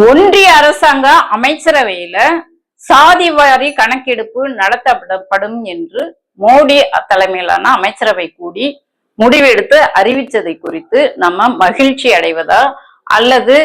ஒன்றிய அரசாங்க அமைச்சரவையில சாதிவாரி கணக்கெடுப்பு நடத்தப்படும் என்று மோடி தலைமையிலான அமைச்சரவை கூடி முடிவெடுத்து அறிவித்ததை குறித்து நம்ம மகிழ்ச்சி அடைவதா? அல்லது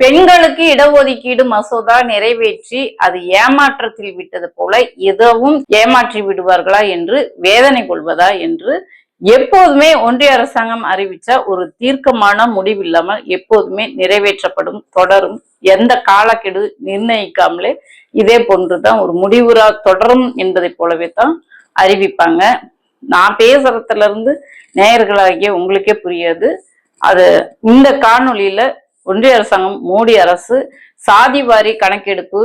பெண்களுக்கு இடஒதுக்கீடு மசோதா நிறைவேற்றி அது ஏமாற்றத்தில் விட்டது போல எதுவும் ஏமாற்றி விடுவார்களா என்று வேதனை கொள்வதா என்று எப்போதுமே ஒன்றிய அரசாங்கம் அறிவிச்ச ஒரு தீர்க்கமான முடிவில்லாமல் எப்போதுமே நிறைவேற்றப்படும் தொடரும் எந்த காலக்கெடு நிர்ணயிக்காமலே இதே போன்றுதான் ஒரு முடிவுரா தொடரும் என்பதை போலவே தான் அறிவிப்பாங்க. நான் பேசுறதுல இருந்து நேயர்களாகிய உங்களுக்கே புரியாது. அது இந்த காணொளியில ஒன்றிய அரசாங்கம் மோடி அரசு சாதிவாரி கணக்கெடுப்பு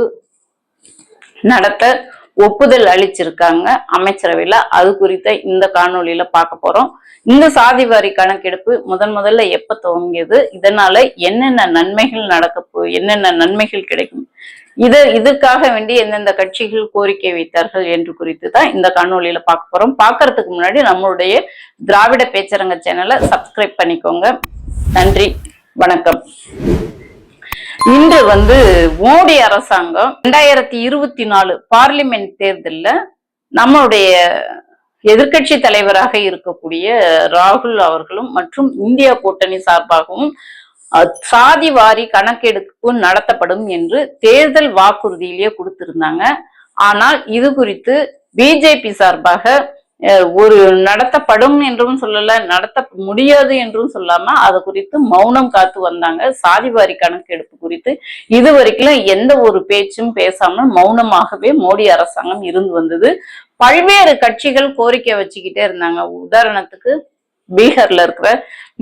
நடத்த ஒப்புதல் அளிச்சிருக்காங்க அமைச்சரவையில. அது குறித்த இந்த காணொலியில பார்க்க போறோம். இந்த சாதிவாரி கணக்கெடுப்பு முதன் முதல்ல எப்ப துவங்கியது? இதனால என்னென்ன நன்மைகள் நடக்க போ என்னென்ன நன்மைகள் கிடைக்கும்? இது இதுக்காக வேண்டி எந்தெந்த கட்சிகள் கோரிக்கை வைத்தார்கள் என்று குறித்து தான் இந்த காணொலியில பார்க்க போறோம். பார்க்கறதுக்கு முன்னாடி நம்மளுடைய திராவிட பேச்சரங்க சேனலை சப்ஸ்கிரைப் பண்ணிக்கோங்க. நன்றி. வணக்கம். இன்று வந்து மோடி அரசாங்கம் ரெண்டாயிரத்தி இருபத்தி நாலு பார்லிமெண்ட் தேர்தலில் நம்மளுடைய எதிர்க்கட்சி தலைவராக இருக்கக்கூடிய ராகுல் அவர்களும் மற்றும் இந்தியா கூட்டணி சார்பாகவும் சாதி வாரி கணக்கெடுப்பு நடத்தப்படும் என்று தேர்தல் வாக்குறுதியிலேயே கொடுத்திருந்தாங்க. ஆனால் இது குறித்து பிஜேபி சார்பாக ஒரு நடத்தப்படும் என்றும் சொல்லல நடத்த முடியாது என்றும் சொல்லாம அது குறித்து மௌனம் காத்து வந்தாங்க. சாதிவாரி கணக்கெடுப்பு குறித்து இது வரைக்கும் எந்த ஒரு பேச்சும் பேசாமல் மௌனமாகவே மோடி அரசாங்கம் இருந்து வந்தது. பல்வேறு கட்சிகள் கோரிக்கை வச்சுக்கிட்டே இருந்தாங்க. உதாரணத்துக்கு பீகார்ல இருக்கிற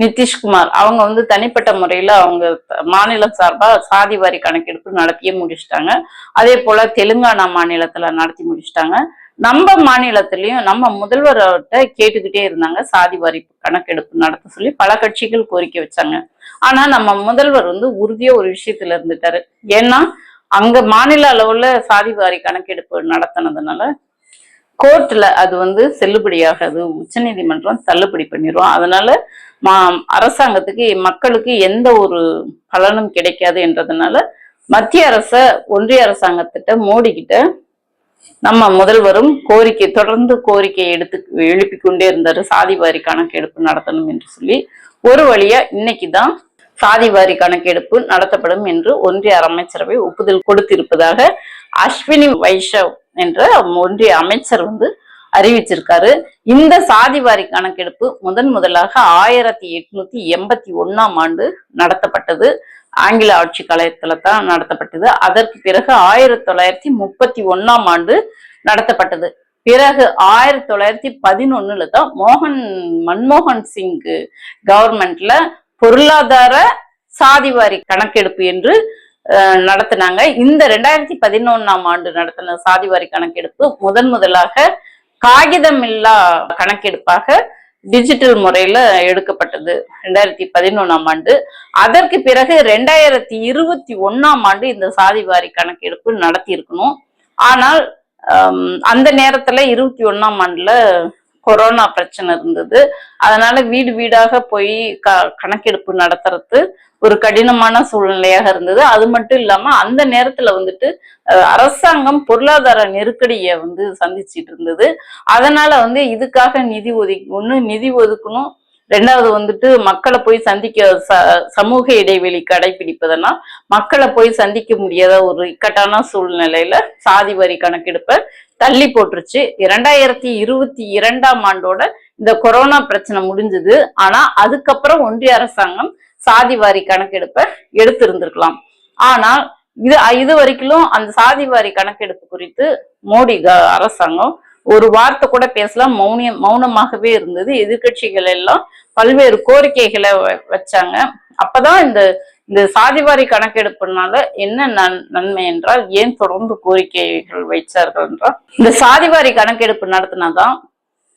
நிதிஷ்குமார். அவங்க வந்து தனிப்பட்ட முறையில அவங்க மாநிலம் சார்பா சாதிவாரி கணக்கெடுப்பு நடத்தியே முடிச்சிட்டாங்க. அதே போல தெலுங்கானா மாநிலத்துல நடத்தி முடிச்சிட்டாங்க. நம்ம மாநிலத்திலையும் நம்ம முதல்வர்கிட்ட கேட்டுக்கிட்டே இருந்தாங்க. சாதிவாரி கணக்கெடுப்பு நடத்த சொல்லி பல கட்சிகள் கோரிக்கை வச்சாங்க. ஆனா நம்ம முதல்வர் வந்து உறுதியா ஒரு விஷயத்துல இருந்துட்டாரு. ஏன்னா அங்க மாநில அளவுல சாதிவாரி கணக்கெடுப்பு நடத்தினதுனால கோர்ட்ல அது வந்து செல்லுபடியாகாது. உச்சநீதிமன்றம் தள்ளுபடி பண்ணிடும் அதனால மா அரசாங்கத்துக்கு மக்களுக்கு எந்த ஒரு பலனும் கிடைக்காது என்றதுனால மத்திய அரச ஒன்றிய அரசாங்கத்திட்ட மோடி கிட்ட நம்ம முதல்வரும் கோரிக்கை தொடர்ந்து கோரிக்கை எடுத்து எழுப்பி கொண்டே இருந்தாரு சாதி வாரி கணக்கெடுப்பு நடத்தணும் என்று சொல்லி ஒரு வழியா இன்னைக்கு தான் சாதி வாரி கணக்கெடுப்பு நடத்தப்படும் என்று ஒன்றிய அமைச்சரவை ஒப்புதல் கொடுத்திருப்பதாக அஸ்வினி வைஷவ் என்ற ஒன்றிய அமைச்சர் வந்து அறிவிச்சிருக்காரு. இந்த சாதி வாரி கணக்கெடுப்பு முதன் முதலாக ஆயிரத்தி எட்நூத்தி எண்பத்தி ஒன்னாம் ஆண்டு நடத்தப்பட்டது. ஆங்கில ஆட்சி காலத்துல தான் நடத்தப்பட்டது. அதற்கு பிறகு ஆயிரத்தி தொள்ளாயிரத்தி முப்பத்தி ஒன்னாம் ஆண்டு நடத்தப்பட்டது. பிறகு ஆயிரத்தி தொள்ளாயிரத்தி பதினொன்னுல தான் மோகன் மன்மோகன் சிங் கவர்மெண்ட்ல பொருளாதார சாதிவாரி கணக்கெடுப்பு என்று நடத்தினாங்க. இந்த ரெண்டாயிரத்தி பதினொன்னாம் ஆண்டு நடத்தின சாதிவாரி கணக்கெடுப்பு முதன் முதலாக காகிதமில்லா கணக்கெடுப்பாக டிஜிட்டல் முறையில எடுக்கப்பட்டது. ரெண்டாயிரத்தி பதினொன்னாம் ஆண்டு. அதற்கு பிறகு ரெண்டாயிரத்தி இருபத்தி ஒன்னாம் ஆண்டு இந்த சாதிவாரி கணக்கெடுப்பு நடத்தி இருக்கணும் ஆனால் அந்த நேரத்துல இருபத்தி ஒன்னாம் ஆண்டுல கொரோனா பிரச்சனை இருந்தது. அதனால வீடு வீடாக போய் க கணக்கெடுப்பு நடத்துறது ஒரு கடினமான சூழ்நிலையாக இருந்தது. அது மட்டும் இல்லாம அந்த நேரத்துல வந்துட்டு அரசாங்கம் பொருளாதார நெருக்கடியை வந்து சந்திச்சிட்டு இருந்தது. அதனால வந்து இதுக்காக நிதி ஒதுக்கி ஒண்ணு நிதி ஒதுக்கணும் ரெண்டாவது வந்துட்டு மக்களை போய் சந்திக்க ச- சமூக இடைவெளி கடைபிடிப்பதனால் மக்களை போய் சந்திக்க முடியாத ஒரு இக்கட்டான சூழ்நிலையில சாதி வரி கணக்கெடுப்பை தள்ளி போட்டுருச்சு. இரண்டாயிரத்தி இருபத்தி இரண்டாம் ஆண்டோட இந்த கொரோனா பிரச்சனை முடிஞ்சது. ஆனா அதுக்கப்புறம் ஒன்றிய அரசாங்கம் சாதி வாரி கணக்கெடுப்பை எடுத்திருந்திருக்கலாம். ஆனால் இது இது வரைக்கும் அந்த சாதி வாரி கணக்கெடுப்பு குறித்து மோடி க- அரசாங்கம் ஒரு வார்த்தை கூட பேசலாம் மௌனியம் மௌனமாகவே இருந்தது. எதிர்க்கட்சிகள் எல்லாம் பல்வேறு கோரிக்கைகளை வ- வச்சாங்க. அப்பதான் இந்த இந்த சாதிவாரி கணக்கெடுப்புனால என்ன நன் நன்மை என்றால் ஏன் தொடர்ந்து கோரிக்கைகள் வைச்சார்கள் என்றால் இந்த சாதிவாரி கணக்கெடுப்பு நடத்தினாதான்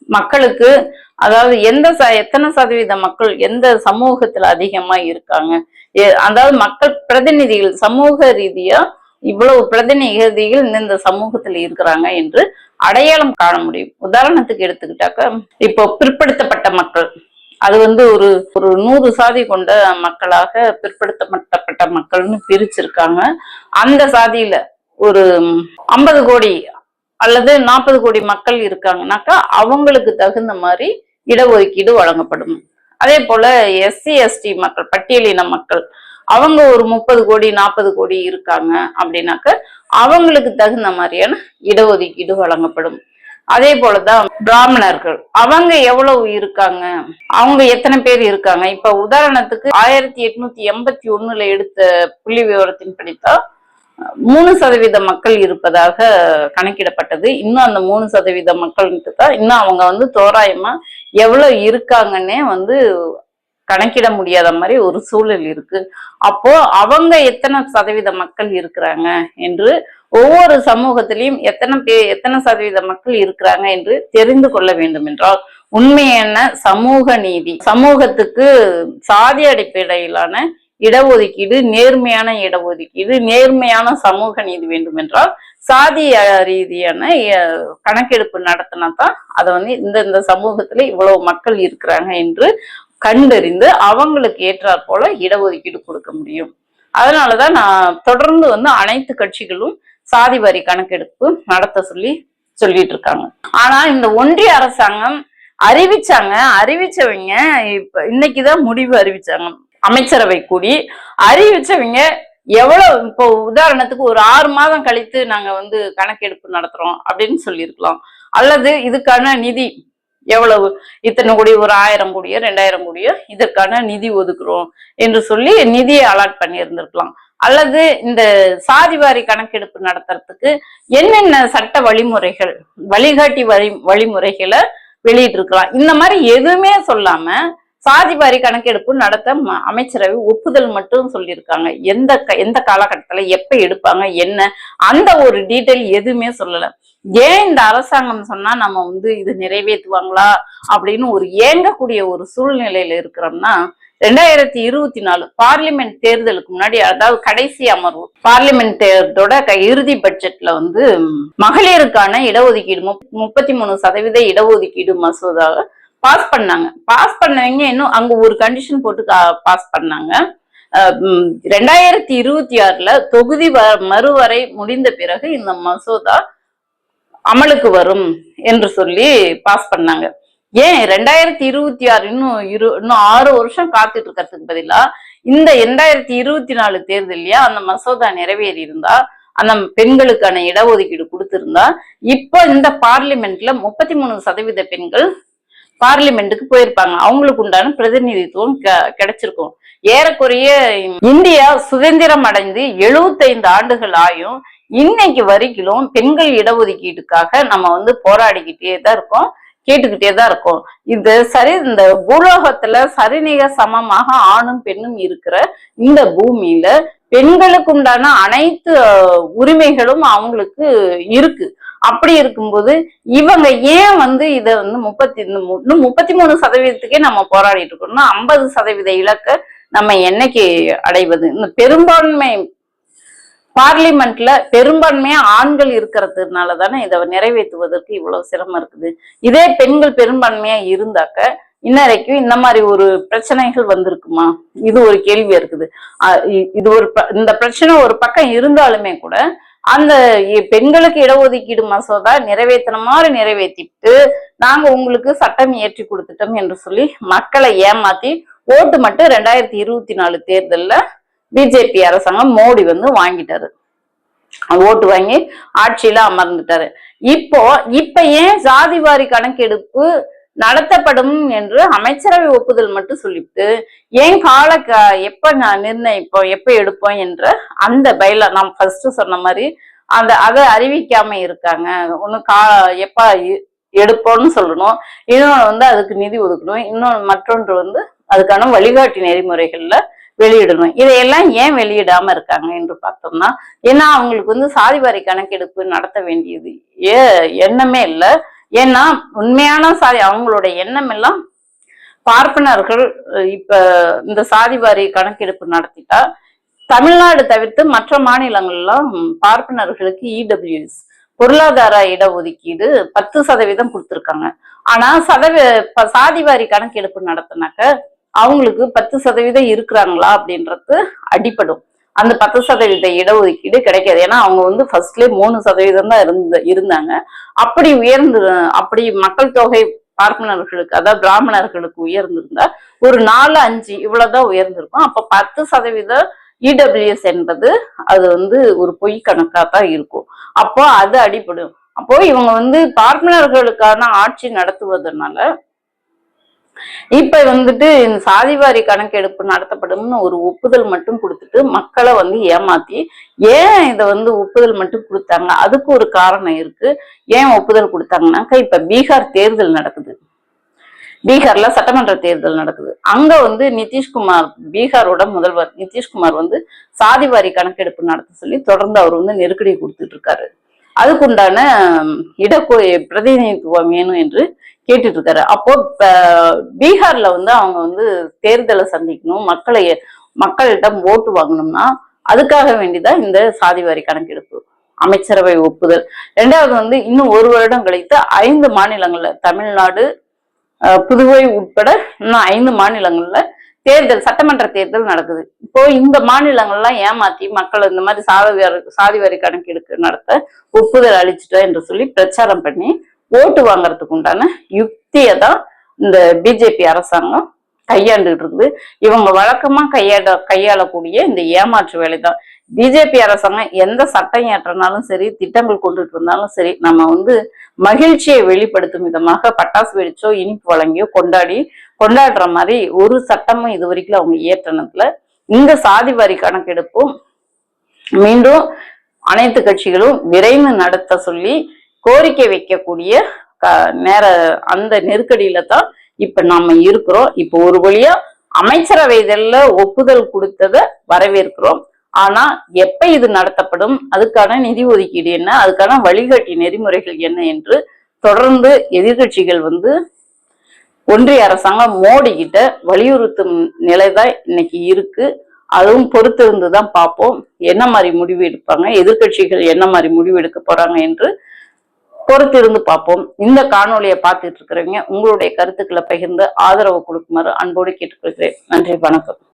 மக்களுக்கு அதாவது எந்த ச- எத்தனை சதவீத மக்கள் எந்த சமூகத்துல அதிகமா இருக்காங்க? அதாவது மக்கள் பிரதிநிதிகள் சமூக ரீதியா இவ்வளவு பிரதிநிதிகள் இந்த சமூகத்துல இருக்கிறாங்க என்று அடையாளம் காண முடியும். உதாரணத்துக்கு எடுத்துக்கிட்டாக்க இப்போ பிற்படுத்தப்பட்ட மக்கள். அது வந்து ஒரு ஒரு நூறு சாதி கொண்ட மக்களாக பிற்படுத்தப்பட்ட மக்கள்னு பிரிச்சிருக்காங்க. அந்த சாதியில ஒரு ஐம்பது கோடி அல்லது நாற்பது கோடி மக்கள் இருக்காங்கனாக்கா அவங்களுக்கு தகுந்த மாதிரி இடஒதுக்கீடு வழங்கப்படும். அதே போல எஸ்சி எஸ்டி மக்கள் பட்டியலின மக்கள் அவங்க ஒரு முப்பது கோடி நாற்பது கோடி இருக்காங்க அப்படின்னாக்க அவங்களுக்கு தகுந்த மாதிரியான இடஒதுக்கீடு வழங்கப்படும். அதே போலதான் பிராமணர்கள். அவங்க எவ்வளவு இருக்காங்க? அவங்க எத்தனை பேர் இருக்காங்க? இப்ப உதாரணத்துக்கு ஆயிரத்தி எட்நூத்தி எண்பத்தி ஒண்ணுல எடுத்த புள்ளி விவரத்தின் படித்தா மூணு சதவீத மக்கள் இருப்பதாக கணக்கிடப்பட்டது. இன்னும் அந்த மூணு சதவீத மக்கள் தான் இன்னும் அவங்க வந்து தோராயமா எவ்வளவு இருக்காங்கன்னே வந்து கணக்கிட முடியாத மாதிரி ஒரு சூழல் இருக்கு. அப்போ அவங்க எத்தனை சதவீத மக்கள் இருக்கிறாங்க என்று ஒவ்வொரு சமூகத்திலையும் எத்தனை பேர் எத்தனை சதவீத மக்கள் இருக்கிறாங்க என்று தெரிந்து கொள்ள வேண்டும் என்றால் உண்மையான சமூக நீதி சமூகத்துக்கு சாதி அடிப்படையிலான இடஒதுக்கீடு நேர்மையான இடஒதுக்கீடு நேர்மையான சமூக நீதி வேண்டும் என்றால் சாதி ரீதியான கணக்கெடுப்பு நடத்தினா தான் அதை வந்து இந்த இந்த சமூகத்துல இவ்வளவு மக்கள் இருக்கிறாங்க என்று கண்டறிந்து அவங்களுக்கு ஏற்றாற் போல இடஒதுக்கீடு கொடுக்க முடியும். அதனாலதான் நான் தொடர்ந்து வந்து அனைத்து கட்சிகளும் சாதி வாரி கணக்கெடுப்பு நடத்த சொல்லி சொல்லிட்டு இருக்காங்க. ஆனா இந்த ஒன்றிய அரசாங்கம் அறிவிச்சாங்க. அறிவிச்சவங்க இப்ப இன்னைக்குதான் முடிவு அறிவிச்சாங்க. அமைச்சரவை கூடி அறிவிச்சவங்க எவ்வளவு இப்போ உதாரணத்துக்கு ஒரு ஆறு மாதம் கழித்து நாங்க வந்து கணக்கெடுப்பு நடத்துறோம் அப்படின்னு சொல்லியிருக்கலாம். அல்லது இதுக்கான நிதி எவ்வளவு? இத்தனை கோடி ஒரு ஆயிரம் கோடியோ ரெண்டாயிரம் கோடியோ இதற்கான நிதி ஒதுக்குறோம் என்று சொல்லி நிதியை அலாட் பண்ணி இருந்திருக்கலாம் அல்லது இந்த சாதிவாரி கணக்கெடுப்பு நடத்துறதுக்கு என்னென்ன சட்ட வழிமுறைகள் வழிகாட்டி வழி வழிமுறைகளை வெளியிட்டிருக்கலாம். இந்த மாதிரி எதுவுமே சொல்லாம சாதிவாரி கணக்கெடுப்பு நடத்த அமைச்சரவை ஒப்புதல் மட்டும் சொல்லியிருக்காங்க. எந்த எந்த காலகட்டத்துல எப்ப எடுப்பாங்க என்ன? அந்த ஒரு டீட்டெயில் எதுவுமே சொல்லல. ஏன் இந்த அரசாங்கம் சொன்னா நம்ம வந்து இது நிறைவேற்றுவாங்களா அப்படின்னு ஒரு ஏங்கக்கூடிய ஒரு சூழ்நிலையில இருக்கிறோம்னா ரெண்டாயிரத்தி இருபத்தி நாலு பார்லிமெண்ட் தேர்தலுக்கு முன்னாடி அதாவது கடைசி அமர்வு பார்லிமெண்ட் தேர்தலோட இறுதி பட்ஜெட்ல வந்து மகளிருக்கான இடஒதுக்கீடு முப்பத்தி மூணு சதவீத இடஒதுக்கீடு மசோதாவை பாஸ் பண்ணாங்க. பாஸ் பண்ணவங்க இன்னும் அங்க ஒரு கண்டிஷன் போட்டு பாஸ் பண்ணாங்க. ரெண்டாயிரத்தி இருபத்தி ஆறுல தொகுதி மறுவரை முடிந்த பிறகு இந்த மசோதா அமலுக்கு வரும் என்று சொல்லி பாஸ் பண்ணாங்க. ஏன் ரெண்டாயிரத்தி இருபத்தி ஆறு இன்னும் இரு இன்னும் ஆறு வருஷம் காத்துட்டு இருக்கிறதுக்கு பதிலா இந்த ரெண்டாயிரத்தி இருபத்தி நாலு தேர்தலையா அந்த மசோதா நிறைவேறி இருந்தா அந்த பெண்களுக்கான இடஒதுக்கீடு கொடுத்திருந்தா இப்போ இந்த பார்லிமெண்ட்ல முப்பத்தி மூணு சதவீத பெண்கள் பார்லிமெண்ட்டுக்கு போயிருப்பாங்க. அவங்களுக்கு உண்டான பிரதிநிதித்துவம் கிடைச்சிருக்கும். ஏறக்குறைய இந்தியா சுதந்திரம் அடைந்து எழுபத்தைந்து ஆண்டுகள் ஆயும் இன்னைக்கு வரைக்கும் பெண்கள் இடஒதுக்கீட்டுக்காக நம்ம வந்து போராடிக்கிட்டே தான் இருக்கோம் கேட்டுக்கிட்டே தான் இருக்கோம். இது சரி இந்த பூலோகத்துல சரிநிக சமமாக ஆணும் பெண்ணும் இருக்கிற இந்த பூமியில பெண்களுக்கு உண்டான அனைத்து உரிமைகளும் அவங்களுக்கு இருக்கு. அப்படி இருக்கும்போது இவங்க ஏன் வந்து இதை வந்து முப்பத்தி இன்னும் முப்பத்தி மூணு சதவீதத்துக்கே நம்ம போராடிட்டு இருக்கோம்னா ஐம்பது சதவீத இலக்க நம்ம என்னைக்கு அடைவது? இந்த பெரும்பான்மை பார்லிமெண்ட்ல பெரும்பான்மையா ஆண்கள் இருக்கிறதுனால தானே இதை நிறைவேற்றுவதற்கு இவ்வளவு சிரமம் இருக்குது. இதே பெண்கள் பெரும்பான்மையா இருந்தாக்க இன்னரைக்கும் இந்த மாதிரி ஒரு பிரச்சனைகள் வந்திருக்குமா? இது ஒரு கேள்வி இருக்குது. இது ஒரு இந்த பிரச்சனை ஒரு பக்கம் இருந்தாலுமே கூட அந்த பெண்களுக்கு இடஒதுக்கீடு மசோதா நிறைவேற்றின மாதிரி நிறைவேற்றிட்டு நாங்க உங்களுக்கு சட்டம் இயற்றி கொடுத்துட்டோம் என்று சொல்லி மக்களை ஏமாத்தி ஓட்டு மட்டும் ரெண்டாயிரத்தி இருபத்தி நாலு தேர்தல்ல பிஜேபி அரசாங்கம் மோடி வந்து வாங்கிட்டாரு. ஓட்டு வாங்கி ஆட்சியில அமர்ந்துட்டாரு. இப்போ இப்ப ஏன் ஜாதிவாரி கணக்கெடுப்பு நடத்தப்படும் என்று அமைச்சரவை ஒப்புதல் மட்டும் சொல்லிட்டு ஏன் கால எப்ப நான் நிர்ணயிப்போம் எப்ப எடுப்போம் என்ற அந்த பயில நாம் ஃபர்ஸ்ட் சொன்ன மாதிரி அந்த அதை அறிவிக்காம இருக்காங்க. ஒண்ணு கா எப்ப எடுப்போம்னு சொல்லணும். இன்னொன்று வந்து அதுக்கு நிதி ஒதுக்கணும். இன்னொன்று மற்றொன்று வந்து அதுக்கான வழிகாட்டி நெறிமுறைகள்ல வெளியிடணும். இதையெல்லாம் ஏன் வெளியிடாம இருக்காங்க என்று பார்த்தோம்னா ஏன்னா அவங்களுக்கு வந்து சாதிவாரி கணக்கெடுப்பு நடத்த வேண்டியது ஏ எண்ணமே இல்லை. ஏன்னா உண்மையான சாதி அவங்களோட எண்ணம் எல்லாம் பார்ப்பனர்கள் இப்ப இந்த சாதிவாரி கணக்கெடுப்பு நடத்திட்டா தமிழ்நாடு தவிர்த்து மற்ற மாநிலங்கள்லாம் பார்ப்பனர்களுக்கு இடபிள்யூஎஸ் பொருளாதார இடஒதுக்கீடு பத்து சதவீதம் கொடுத்துருக்காங்க. ஆனா சதவீ சாதிவாரி கணக்கெடுப்பு நடத்தினாக்க அவங்களுக்கு பத்து சதவீதம் இருக்கிறாங்களா அப்படின்றது அடிப்படும். அந்த பத்து சதவீத இடஒதுக்கீடு கிடைக்காது. ஏன்னா அவங்க வந்து ஃபர்ஸ்ட்லேயே மூணு சதவீதம் தான் இருந்த இருந்தாங்க. அப்படி உயர்ந்து அப்படி மக்கள் தொகை பார்ப்பனர்களுக்கு அதாவது பிராமணர்களுக்கு உயர்ந்திருந்தா ஒரு நாலு அஞ்சு இவ்வளவுதான் உயர்ந்திருக்கும். அப்ப பத்து சதவீத இடபிள்யூஎஸ் என்பது அது வந்து ஒரு பொய் கணக்கா தான் இருக்கும். அப்போ அது அடிப்படும். அப்போ இவங்க வந்து பார்ப்பனர்களுக்கான ஆட்சி நடத்துவதனால இப்ப வந்துட்டு இந்த சாதிவாரி கணக்கெடுப்பு நடத்தப்படும்னு ஒரு ஒப்புதல் மட்டும் கொடுத்துட்டு மக்களை வந்து ஏமாத்தி ஏன் இதை வந்து ஒப்புதல் மட்டும் கொடுத்தாங்க? அதுக்கு ஒரு காரணம் இருக்கு. ஏன் ஒப்புதல் கொடுத்தாங்கனாக்கா இப்ப பீகார் தேர்தல் நடக்குது. பீகார்ல சட்டமன்ற தேர்தல் நடக்குது. அங்க வந்து நிதிஷ்குமார் பீகாரோட முதல்வர் நிதிஷ்குமார் வந்து சாதிவாரி கணக்கெடுப்பு நடத்த சொல்லி தொடர்ந்து அவர் வந்து நெருக்கடி கொடுத்துட்டு இருக்காரு. அதுக்குண்டான இடக்கோ பிரதிநிதித்துவம் வேணும் என்று கேட்டுட்டு இருக்காரு அப்போ பீகார்ல வந்து அவங்க வந்து தேர்தலை சந்திக்கணும். மக்களை மக்களிடம் ஓட்டு வாங்கணும்னா அதுக்காக வேண்டிதான் இந்த சாதிவாரி கணக்கெடுப்பு அமைச்சரவை ஒப்புதல். ரெண்டாவது வந்து இன்னும் ஒரு வருடம் கழித்து ஐந்து மாநிலங்கள்ல தமிழ்நாடு புதுவை உட்பட இன்னும் ஐந்து மாநிலங்கள்ல தேர்தல் சட்டமன்ற தேர்தல் நடக்குது. இப்போ இந்த மாநிலங்கள்லாம் ஏமாத்தி மக்கள் இந்த மாதிரி சாதிவாரி சாதிவாரி கணக்கெடுக்கு நடத்த ஒப்புதல் அளிச்சுட்டோம் என்று சொல்லி பிரச்சாரம் பண்ணி ஓட்டு வாங்குறதுக்கு உண்டான யுக்தியை தான் இந்த பிஜேபி அரசாங்கம் கையாண்டுகிட்டு இருக்குது. இவங்க வழக்கமா கையாட கையாளக்கூடிய இந்த ஏமாற்று வேலை தான். பிஜேபி அரசாங்கம் எந்த சட்டம் ஏற்றினாலும் சரி திட்டங்கள் கொண்டுட்டு இருந்தாலும் சரி நம்ம வந்து மகிழ்ச்சியை வெளிப்படுத்தும் விதமாக பட்டாசு வெடிச்சோ இனிப்பு வழங்கியோ கொண்டாடி கொண்டாடுற மாதிரி ஒரு சட்டமும் இது வரைக்கும் அவங்க இயற்றினதுல இந்த சாதி வரி கணக்கெடுப்பும் மீண்டும் அனைத்து கட்சிகளும் விரைந்து நடத்த சொல்லி கோரிக்கை வைக்கக்கூடிய க- நேர அந்த நெருக்கடியில தான் இப்ப நாம இருக்கிறோம். இப்போ ஒரு வழியா அமைச்சரவைதல்ல ஒப்புதல் கொடுத்ததை வரவேற்கிறோம். ஆனா எப்ப இது நடத்தப்படும்? அதுக்கான நிதி ஒதுக்கீடு என்ன? அதுக்கான வழிகாட்டி நெறிமுறைகள் என்ன என்று தொடர்ந்து எதிர்க்கட்சிகள் வந்து ஒன்றிய அரசாங்கம் மோடி கிட்ட வலியுறுத்தும் நிலைதான் இன்னைக்கு இருக்கு. அதுவும் பொறுத்திருந்து தான் பார்ப்போம். என்ன மாதிரி முடிவு எடுப்பாங்க? எதிர்க்கட்சிகள் என்ன மாதிரி முடிவு எடுக்க போறாங்க என்று பொறுத்திருந்து பார்ப்போம். இந்த காணொலியை பார்த்துட்டு இருக்கிறவங்க உங்களுடைய கருத்துக்களை பகிர்ந்து ஆதரவு கொடுக்குமாறு அன்போடு கேட்டுக்கொள்கிறேன். நன்றி வணக்கம்.